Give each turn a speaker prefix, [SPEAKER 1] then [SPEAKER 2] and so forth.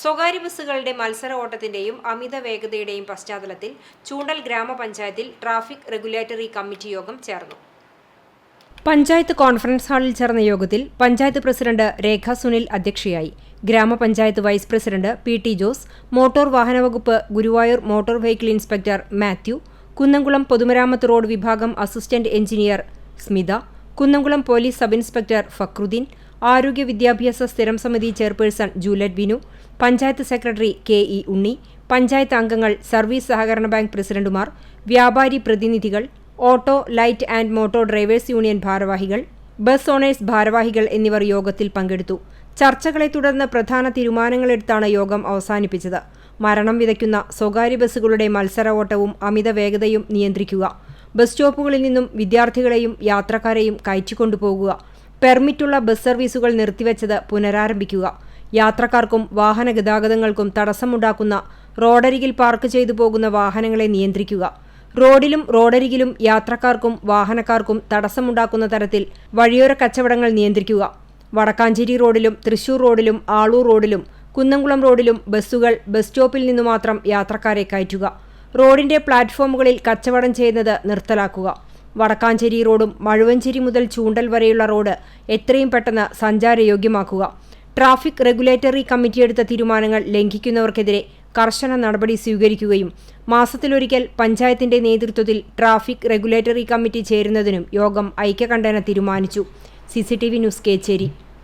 [SPEAKER 1] സ്വകാര്യ ബസ്സുകളുടെ മത്സര ഓട്ടത്തിന്റെയും അമിത വേഗതയുടെയും പശ്ചാത്തലത്തിൽ ചൂണ്ടൽ ഗ്രാമപഞ്ചായത്തിൽ ട്രാഫിക് റെഗുലേറ്ററി കമ്മിറ്റി യോഗം ചേർന്നു. പഞ്ചായത്ത് കോൺഫറൻസ് ഹാളിൽ ചേർന്ന യോഗത്തിൽ പഞ്ചായത്ത് പ്രസിഡന്റ് രേഖ സുനിൽ അധ്യക്ഷയായി. ഗ്രാമപഞ്ചായത്ത് vice president P T Jose motor വാഹന വകുപ്പ് Guruvayur motor vehicle inspector Mathew Kunnamkulam പൊതുമരാമത്ത് റോഡ് വിഭാഗം assistant engineer Smitha Kunnamkulam police sub inspector Fakhruddin ആരോഗ്യ വിദ്യാഭ്യാസ സ്ഥിരം സമിതി chairperson Juliet Binu panchayat secretary K E Unni panchayat അംഗങ്ങൾ സർവീസ് സഹകരണ ബാങ്ക് പ്രസിഡന്റുമാർ വ്യാപാരി പ്രതിനിധികൾ auto light and motor drivers union ഭാരവാഹികൾ ബസ് ഓണേഴ്സ് ഭാരവാഹികൾ എന്നിവർ യോഗത്തിൽ പങ്കെടുത്തു. ചർച്ചകളെ തുടർന്ന് പ്രധാന തീരുമാനങ്ങളെടുത്താണ് യോഗം അവസാനിപ്പിച്ചത്. മരണം വിതയ്ക്കുന്ന സ്വകാര്യ ബസ്സുകളുടെ മത്സര ഓട്ടവും അമിത വേഗതയും നിയന്ത്രിക്കുക. ബസ് സ്റ്റോപ്പുകളിൽ നിന്നും വിദ്യാർത്ഥികളെയും യാത്രക്കാരെയും കയറ്റിക്കൊണ്ടുപോകുക. പെർമിറ്റുള്ള ബസ് സർവീസുകൾ നിർത്തിവച്ചത് പുനരാരംഭിക്കുക. യാത്രക്കാർക്കും വാഹന ഗതാഗതങ്ങൾക്കും തടസ്സമുണ്ടാക്കുന്ന റോഡരികിൽ പാർക്ക് ചെയ്തു പോകുന്ന വാഹനങ്ങളെ നിയന്ത്രിക്കുക. റോഡിലും റോഡരികിലും യാത്രക്കാർക്കും വാഹനക്കാർക്കും തടസ്സമുണ്ടാക്കുന്ന തരത്തിൽ വഴിയോര കച്ചവടങ്ങൾ നിയന്ത്രിക്കുക. വടക്കാഞ്ചേരി റോഡിലും തൃശൂർ റോഡിലും ആളൂർ റോഡിലും കുന്നംകുളം റോഡിലും ബസ്സുകൾ ബസ് സ്റ്റോപ്പിൽ നിന്നു മാത്രം യാത്രക്കാരെ കയറ്റുക. റോഡിന്റെ പ്ലാറ്റ്ഫോമുകളിൽ കച്ചവടം ചെയ്യുന്നത് നിർത്തലാക്കുക. വടക്കാഞ്ചേരി റോഡും മഴുവഞ്ചേരി മുതൽ ചൂണ്ടൽ വരെയുള്ള റോഡ് എത്രയും പെട്ടെന്ന് സഞ്ചാരയോഗ്യമാക്കുക. ട്രാഫിക് റെഗുലേറ്ററി കമ്മിറ്റി എടുത്ത തീരുമാനങ്ങൾ ലംഘിക്കുന്നവർക്കെതിരെ കർശന നടപടി സ്വീകരിക്കുകയും മാസത്തിലൊരിക്കൽ പഞ്ചായത്തിന്റെ നേതൃത്വത്തിൽ ട്രാഫിക് റെഗുലേറ്ററി കമ്മിറ്റി ചേരുന്നതിനും യോഗം ഐക്യകണ്ഠേന തീരുമാനിച്ചു. CCTV news Kechery.